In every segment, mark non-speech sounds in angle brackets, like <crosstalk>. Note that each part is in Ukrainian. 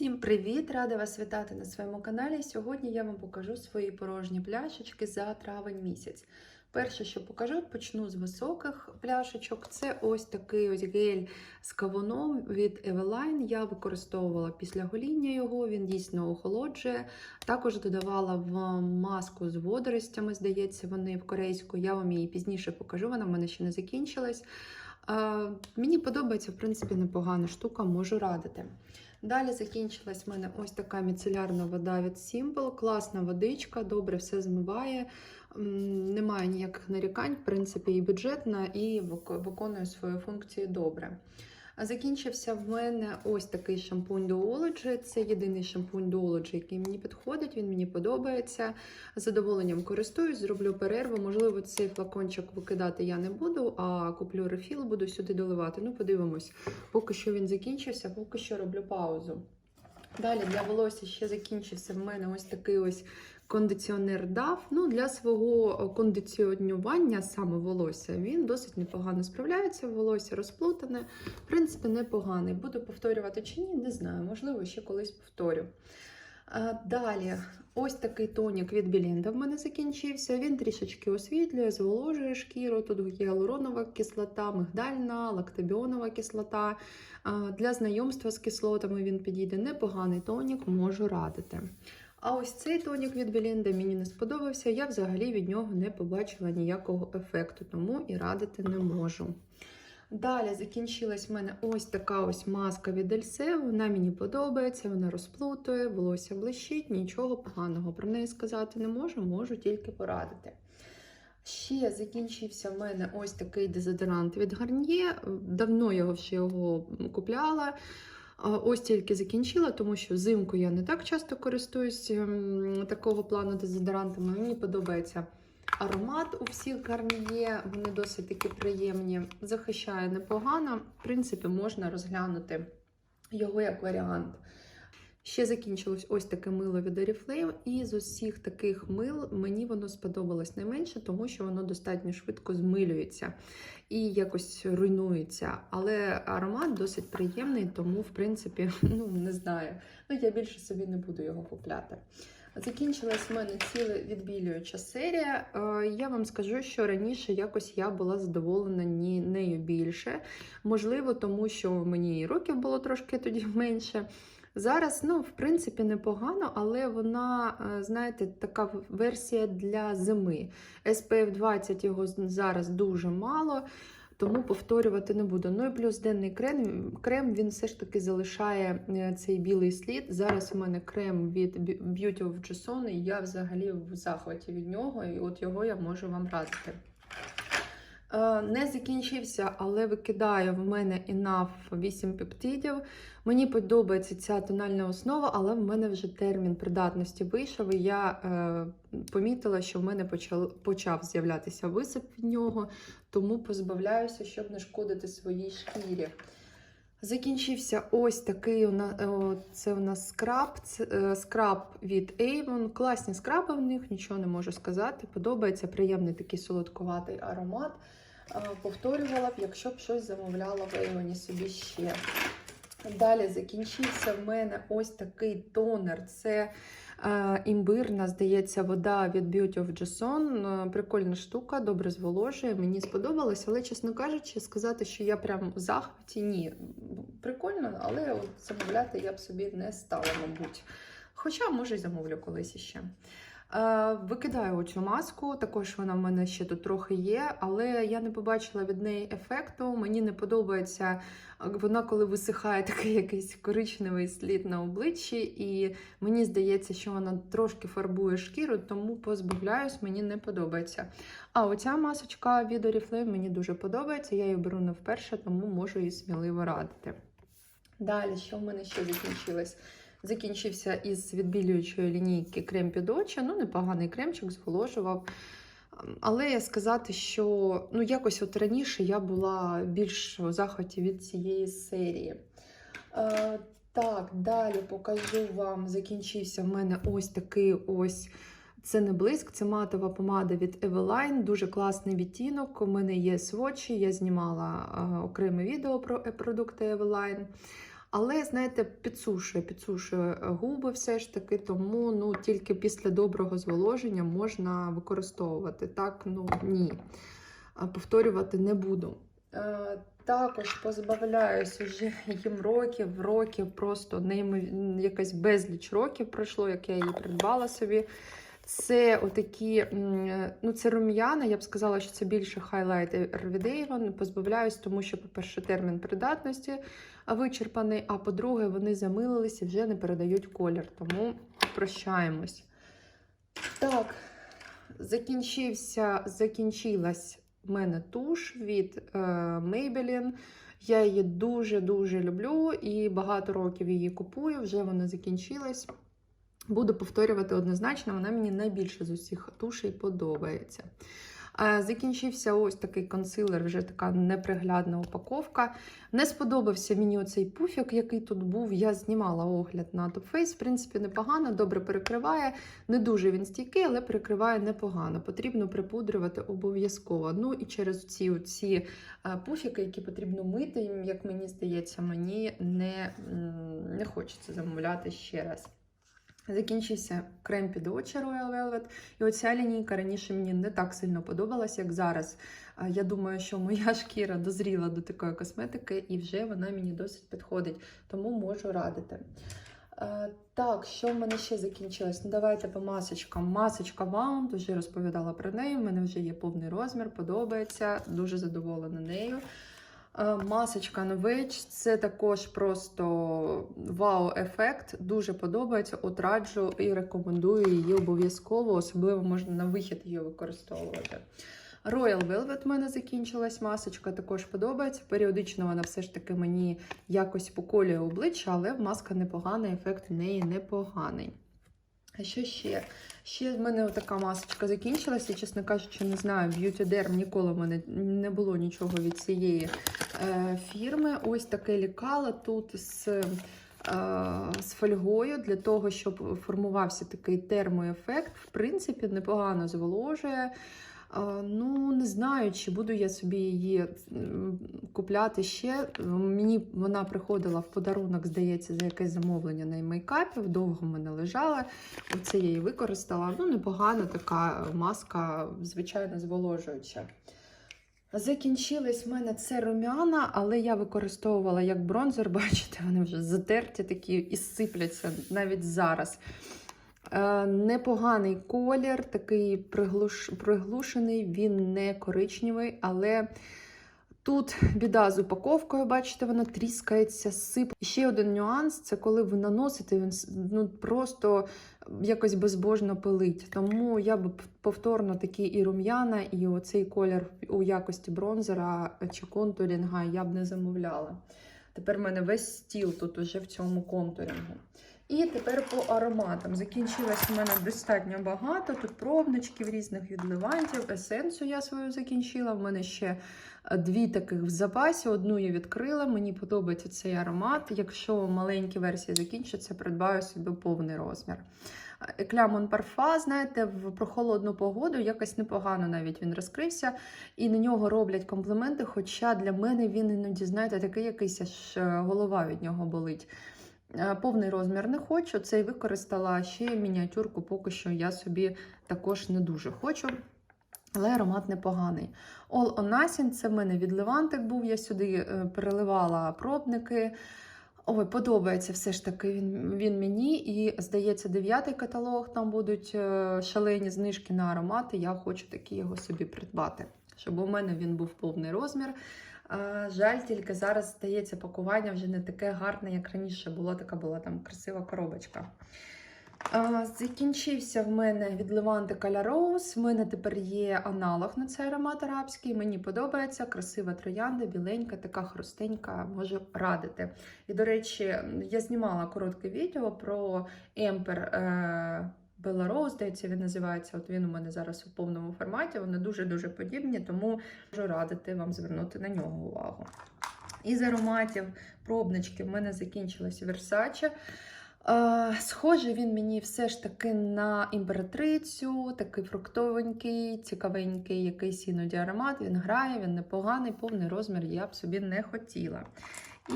Всім привіт! Рада вас вітати на своєму каналі. Сьогодні я вам покажу свої порожні пляшечки за травень місяць. Перше, що покажу, почну з високих пляшечок. Це ось такий ось гель з кавуном від Eveline. Я використовувала після гоління його, він дійсно охолоджує. Також додавала в маску з водоростями, здається, вони в корейську. Я вам її пізніше покажу, вона в мене ще не закінчилась. Мені подобається, в принципі, непогана штука, можу радити. Далі закінчилась в мене ось така міцелярна вода від Simple. Класна водичка, добре все змиває. Немає ніяких нарікань, в принципі, і бюджетна, і виконує свою функцію добре. Закінчився в мене ось такий шампунь Duology. Це єдиний шампунь Duology, який мені підходить, він мені подобається. З задоволенням користуюсь, зроблю перерву. Можливо, цей флакончик викидати я не буду, а куплю рефіл, буду сюди доливати. Ну, подивимось. Поки що він закінчився, поки що роблю паузу. Далі для волосся ще закінчився в мене ось такий ось кондиціонер DAF. Ну, для свого кондиціонування саме волосся він досить непогано справляється. Волосся розплутане, в принципі, непоганий. Буду повторювати чи ні, не знаю. Можливо, ще колись повторю. Далі, ось такий тонік від Білінда в мене закінчився. Він трішечки освітлює, зволожує шкіру. Тут гіалуронова кислота, мигдальна, лактабіонова кислота. Для знайомства з кислотами він підійде непоганий тонік, можу радити. А ось цей тонік від Белінда мені не сподобався. Я взагалі від нього не побачила ніякого ефекту, тому і радити не можу. Далі закінчилась в мене ось така ось маска від Ельсе. Вона мені подобається, вона розплутує, волосся блищить, нічого поганого про неї сказати не можу, можу тільки порадити. Ще закінчився в мене ось такий дезодорант від Гарньє. Давно його ще його купляла. Ось тільки закінчила, тому що взимку я не так часто користуюсь ем, такого плану дезодорантами. Мені подобається аромат у всіх гарніє, вони досить таки приємні. Захищає непогано. В принципі, можна розглянути його як варіант. Ще закінчилось ось таке мило від Oriflame, і з усіх таких мил мені воно сподобалось найменше, тому що воно достатньо швидко змилюється і якось руйнується. Але аромат досить приємний, тому, в принципі, <laughs> ну не знаю. Ну, я більше собі не буду його купляти. Закінчилась в мене ціла відбілююча серія. Е, Я вам скажу, що раніше якось я була задоволена нею більше. Можливо, тому що мені і років було трошки тоді менше. Зараз, ну, в принципі, непогано, але вона, е, знаєте, така версія для зими. SPF 20 його зараз дуже мало, тому повторювати не буду. Ну і плюс денний крем, крем він все ж таки залишає е, цей білий слід. Зараз у мене крем від Beauty of Joseon, і я взагалі в захваті від нього, і от його я можу вам радити. Е, Не закінчився, але викидаю в мене Enough 8 пептидів. Мені подобається ця тональна основа, але в мене вже термін придатності вийшов. І я е, помітила, що в мене почав, почав з'являтися висип від нього, тому позбавляюся, щоб не шкодити своїй шкірі. Закінчився ось такий у нас, це у нас скраб. Е, скраб від Avon. Класні скраби в них, нічого не можу сказати. Подобається приємний такий солодкуватий аромат. Е, Повторювала б, якщо б щось замовляла в Avon собі ще. Далі закінчився в мене ось такий тонер. Це е, імбирна, здається, вода від Beauty of Joseon. Е, Прикольна штука, добре зволожує. Мені сподобалось, але, чесно кажучи, сказати, що я прям в захваті, ні. Прикольно, але от замовляти я б собі не стала, мабуть. Хоча, може, й замовлю колись іще. Е, Викидаю оцю маску, також вона в мене ще тут трохи є, але я не побачила від неї ефекту. Мені не подобається вона, коли висихає <laughs> такий якийсь коричневий слід на обличчі, і мені здається, що вона трошки фарбує шкіру, тому позбавляюсь, мені не подобається. А оця масочка від Oriflame мені дуже подобається. Я її беру не вперше, тому можу її сміливо радити. Далі, що в мене ще закінчилось? Закінчився із відбілюючої лінійки крем під очі. Ну, непоганий кремчик, зволожував. Але я сказати, що ну, якось от раніше я була більш у захваті від цієї серії. Е, так, далі покажу вам. Закінчився в мене ось такий ось. Це не блиск, це матова помада від Eveline. Дуже класний відтінок. У мене є свочі, я знімала е, окреме відео про е, продукти Eveline. Але, знаєте, підсушує, підсушує губи все ж таки, тому ну, тільки після доброго зволоження можна використовувати. Так, ну ні. Повторювати не буду. Е, Також позбавляюсь вже їм років, років, просто неймов... якась безліч років пройшло, як я її придбала собі. Це отакі, ну це рум'яна, я б сказала, що це більше хайлайт Ревідейван. Позбавляюсь, тому що, по-перше, термін придатності вичерпаний, а по-друге, вони замилились і вже не передають колір. Тому прощаємось. Так, закінчився, закінчилась в мене туш від е, Maybelline. Я її дуже-дуже люблю і багато років її купую, вже вона закінчилась. Буду повторювати однозначно, вона мені найбільше з усіх тушей подобається. Закінчився ось такий консилер, вже така неприглядна упаковка. Не сподобався мені оцей пуфік, який тут був. Я знімала огляд на Top Face. В принципі, непогано, добре перекриває. Не дуже він стійкий, але перекриває непогано. Потрібно припудрювати обов'язково. Ну і через ці оці пуфіки, які потрібно мити, як мені здається, мені не, не хочеться замовляти ще раз. Закінчився крем під очі Royal Velvet. І оця лінійка раніше мені не так сильно подобалася, як зараз. Я думаю, що моя <laughs> шкіра дозріла до такої косметики, і вже вона мені досить підходить, тому можу радити. Так, що в мене ще закінчилось? Ну, давайте по масочкам. Масочка Bound, вже розповідала про неї. У мене вже є повний розмір, подобається, дуже задоволена нею. Е, Масочка Novage це також просто вау-ефект. Дуже подобається. От раджу і рекомендую її обов'язково, особливо можна на вихід її використовувати. Royal Velvet в мене закінчилась масочка, також подобається. Періодично вона все ж таки мені якось поколює обличчя, але маска непогана, ефект в неї непоганий. А що ще? Ще в мене така масочка закінчилася, чесно кажучи, не знаю, Beauty Derm ніколи в мене не було нічого від цієї е, фірми. Ось таке лікало тут з, е, з фольгою для того, щоб формувався такий термоефект. В принципі, непогано зволожує. Е, Ну, не знаю, чи буду я собі її купляти ще. Мені вона приходила в подарунок, здається, за якесь замовлення на мейкапі. Довго в мене лежала. Оце я її використала. Ну, непогана така маска, звичайно, зволожуюча. Закінчились в мене це румяна, але я використовувала як бронзер, <laughs> бачите, вони вже затерті такі і сипляться навіть зараз. Е, Непоганий колір, такий приглуш... приглушений, він не коричневий, але тут біда з упаковкою, бачите, вона тріскається, сип. Ще один нюанс це коли ви наносите, він ну, просто якось безбожно пилить. Тому я б повторно такі і рум'яна, і оцей колір у якості бронзера чи контурінга я б не замовляла. Тепер в мене весь стіл тут уже в цьому контурінгу. І тепер по ароматам. Закінчилось у мене достатньо багато. Тут пробничків різних від левантів. Есенцію я свою закінчила. В мене ще е, дві таких в запасі. Одну я відкрила. Мені подобається цей аромат. Якщо маленькі версії закінчаться, придбаю собі повний розмір. Еклямон парфа, знаєте, в прохолодну погоду якось непогано навіть він розкрився, і на нього роблять компліменти. Хоча для мене він іноді, знаєте, такий якийсь аж е, голова від нього болить. Е, Повний розмір не хочу. Цей використала ще мініатюрку, поки що я собі також не дуже хочу. Але аромат непоганий. All on Nothing, це в мене від Левантик був. Я сюди е, переливала пробники. Ой, подобається все ж таки він, він мені. І, здається, дев'ятий каталог, там будуть е, шалені знижки на аромати. Я хочу такі його собі придбати, щоб у мене він був повний розмір. Жаль, тільки зараз здається, пакування вже не таке гарне, як раніше було. Така була там красива коробочка. Закінчився в мене від Леванти Color Rose. В мене тепер є аналог на цей аромат арабський. Мені подобається красива троянда, біленька, така хрустенька, можу радити. І, до речі, я знімала коротке відео про Емпер Bella здається, він називається. От він у мене зараз у повному форматі. Вони дуже-дуже подібні, тому можу радити вам звернути на нього увагу. Із ароматів пробнички в мене закінчилась Versace. Е, Схожий він мені все ж таки на імператрицю, такий фруктовенький, цікавенький, якийсь іноді аромат. Він грає, він непоганий, повний розмір я б собі не хотіла.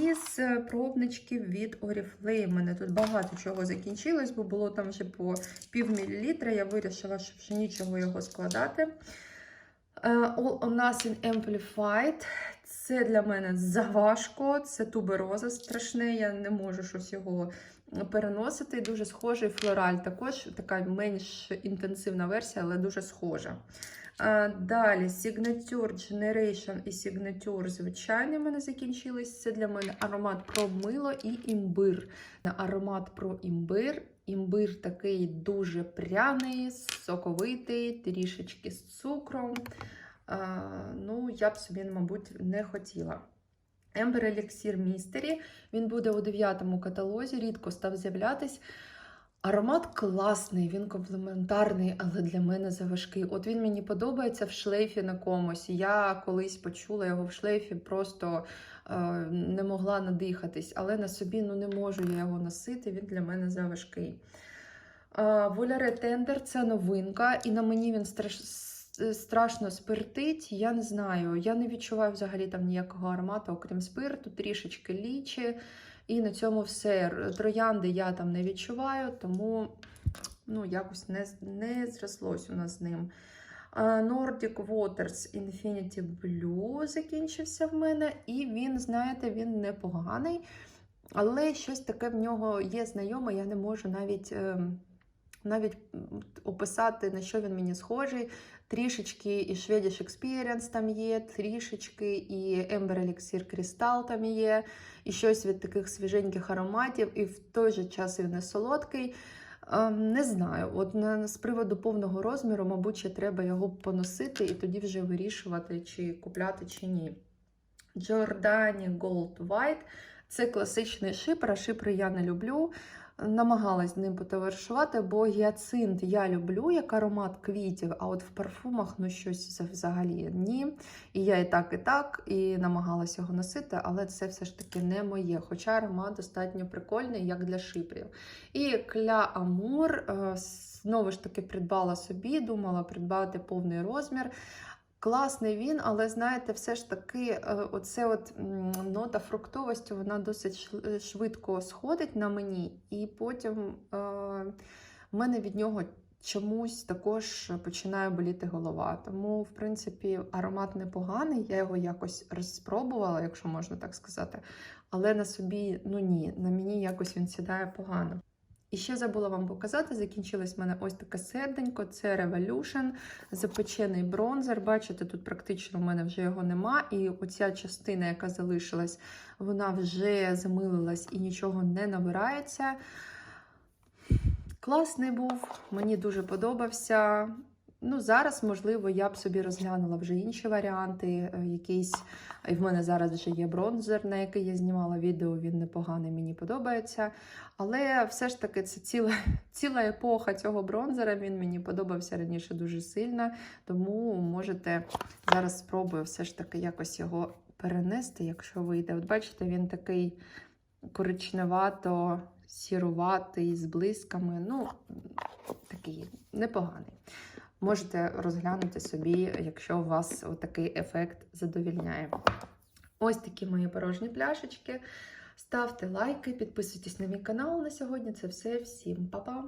Із е, пробничків від Oriflame. У мене тут багато чого закінчилось, бо було там вже по пів мілілітра. Я вирішила, що вже нічого його складати. Е, All on Nothing Amplified. Це для мене заважко, це тубероза страшне, я не можу щось його переносити. Дуже схожий флораль. Також така менш інтенсивна версія, але дуже схожа. Далі Signature Generation і Signature звичайні в мене закінчились. Це для мене аромат про мило і імбир. Аромат про імбир. Імбир такий дуже пряний, соковитий, трішечки з цукром. А, ну, я б собі, мабуть, не хотіла. Ember Elixir Mystery. Він буде у дев'ятому каталозі, рідко став з'являтись. Аромат класний, він комплементарний, але для мене заважкий. От він мені подобається в шлейфі на комусь. Я колись почула його в шлейфі, просто е, не могла надихатись, але на собі ну, не можу я його носити, він для мене заважкий. Воляре Тендер це новинка, і на мені він страш... страшно спиртить. Я не знаю, я не відчуваю взагалі там ніякого аромату, окрім спирту, трішечки лічі. І на цьому все. Троянди я там не відчуваю, тому ну, якось не, не зрослось у нас з ним. Nordic Waters Infinity Blue закінчився в мене, і він, знаєте, він непоганий. Але щось таке в нього є знайоме, я не можу навіть, ем, навіть описати, на що він мені схожий. Трішечки і Swedish Experience там є, трішечки і Ember Elixir Crystal там є, і щось від таких свіженьких ароматів, і в той же час він не солодкий. Ем, Не знаю, от з приводу повного розміру, мабуть, ще треба його поносити і тоді вже вирішувати, чи купляти, чи ні. Giordani Gold White це класичний шипр, а шипри я не люблю. Намагалась з ним потоваришувати, бо гіацинт я люблю як аромат квітів, а от в парфумах ну щось взагалі ні. І я і так, і так, і намагалася його носити, але це все ж таки не моє. Хоча аромат достатньо прикольний, як для шипрів. І Кля Амур е, знову ж таки придбала собі, думала придбати повний розмір. Класний він, але знаєте, все ж таки, е, оце от нота фруктовості, вона досить е, швидко сходить на мені, і потім е, в мене від нього чомусь також починає боліти голова. Тому, в принципі, аромат непоганий. Я його якось розпробувала, якщо можна так сказати. Але на собі, ну ні, на мені якось він сідає погано. І ще забула вам показати, закінчилось в мене ось таке серденько, це Revolution, запечений бронзер. Бачите, тут практично в мене вже його нема. І оця частина, яка залишилась, вона вже замилилась і нічого не набирається. Класний був, мені дуже подобався. Ну, зараз, можливо, я б собі розглянула вже інші варіанти. е, Якийсь, і в мене зараз вже є бронзер, на який я знімала відео, він непоганий, мені подобається. Але все ж таки це ціла, <laughs> ціла епоха цього бронзера. Він мені подобався раніше дуже сильно. Тому можете зараз спробую все ж таки якось його перенести, якщо вийде. От бачите, він такий коричневато, сіруватий, з блисками. Ну, такий непоганий. Можете розглянути собі, якщо у вас такий ефект задовільняє. Ось такі мої порожні пляшечки. Ставте лайки, підписуйтесь на мій канал на сьогодні. Це все. Всім па-па!